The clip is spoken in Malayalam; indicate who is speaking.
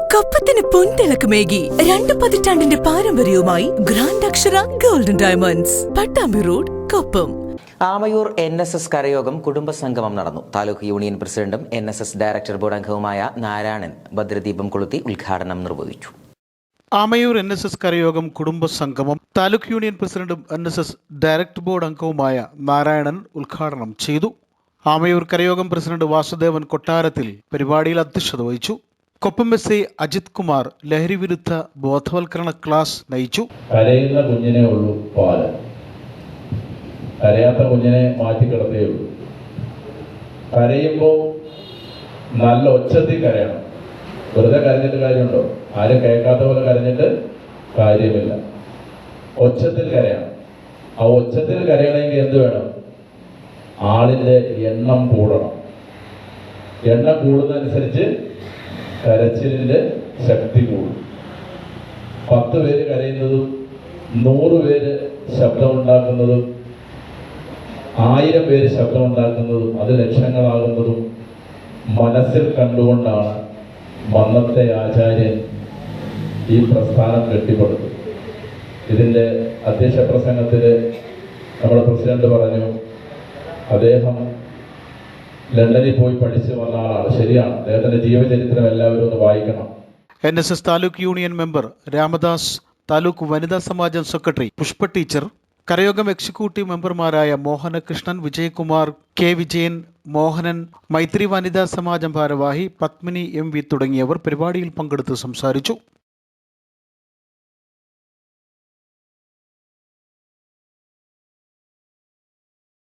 Speaker 1: കപ്പത്തിന് പൊൻതിളക്കമേകി രണ്ട് പതിറ്റാണ്ടിന്റെ പാരമ്പര്യവുമായി grand Akshara golden diamonds Pattambi road Koppam.
Speaker 2: Amayur N S S കരയോഗം കുടുംബസംഗമം നടന്നു. താലൂക്ക് യൂണിയൻ പ്രസിഡന്റും N S S director board അംഗവുമായ നാരായണൻ ഭദ്രദീപം കൊളുത്തി ഉദ്ഘാടനം നിർവഹിച്ചു.
Speaker 3: ആമയൂർ എൻ എസ് എസ് കരയോഗം കുടുംബസംഗമം താലൂക്ക് യൂണിയൻ പ്രസിഡന്റും N S S director board അംഗവുമായ നാരായണൻ ഉദ്ഘാടനം ചെയ്തു. ആമയൂർ കരയോഗം പ്രസിഡന്റ് വാസുദേവൻ കൊട്ടാരത്തിൽ പരിപാടിയിൽ അധ്യക്ഷത വഹിച്ചു. കൊപ്പം എസ് ഐ അജിത് കുമാർ ലഹരി വിരുദ്ധ ബോധവൽക്കരണ ക്ലാസ് നയിച്ചു.
Speaker 4: കരയുന്ന കുഞ്ഞിനെ ഉള്ളൂ പാൽ. കരയാത്ത കുഞ്ഞിനെ മാറ്റിക്കിടത്തേ ഉള്ളൂ. കരയുമ്പോൾ നല്ല ഒച്ചത്തിൽ കരയണം. വെറുതെ കരഞ്ഞിട്ട് കാര്യമുണ്ടോ? ആരും കേൾക്കാത്ത പോലെ കരഞ്ഞിട്ട് കാര്യമില്ല. ഒച്ചത്തിൽ കരയണം. ആ ഒച്ചത്തിൽ കരയണമെങ്കിൽ എന്ത് വേണം? ആളിന്റെ എണ്ണം കൂടണം. എണ്ണം കൂടുന്നതനുസരിച്ച് കരച്ചിലിന്റെ ശക്തി കൂടും. പത്ത് പേര് കരയുന്നതും നൂറ് പേര് ശബ്ദമുണ്ടാക്കുന്നതും ആയിരം പേര് ശബ്ദമുണ്ടാക്കുന്നതും അത് ലക്ഷങ്ങളാകുന്നതും മനസ്സിൽ കണ്ടുകൊണ്ടാണ് മന്നത്തെ ആചാര്യൻ ഈ പ്രസ്ഥാനം കെട്ടിപ്പടുത്തു ഇതിന്റെ അധ്യക്ഷ പ്രസംഗത്തിൽ നമ്മുടെ പ്രസിഡന്റ് പറഞ്ഞു അദ്ദേഹം ലണ്ടനിൽ പോയി പഠിച്ച് വന്ന ആളാണ്. ശരിയാണ്. അദ്ദേഹത്തിന്റെ ജീവചരിത്രം എല്ലാവരും ഒന്ന് വായിക്കണം.
Speaker 3: N S S taluk union member Ramadas taluk വനിതാ സമാജം സെക്രട്ടറി പുഷ്പ ടീച്ചർ കരയോഗം എക്സിക്യൂട്ടീവ് മെമ്പർമാരായ മോഹനകൃഷ്ണൻ വിജയകുമാർ കെ വിജയൻ മോഹനൻ മൈത്രി വനിതാ സമാജം ഭാരവാഹി പത്മിനി എം വി തുടങ്ങിയവർ പരിപാടിയിൽ പങ്കെടുത്ത് സംസാരിച്ചു.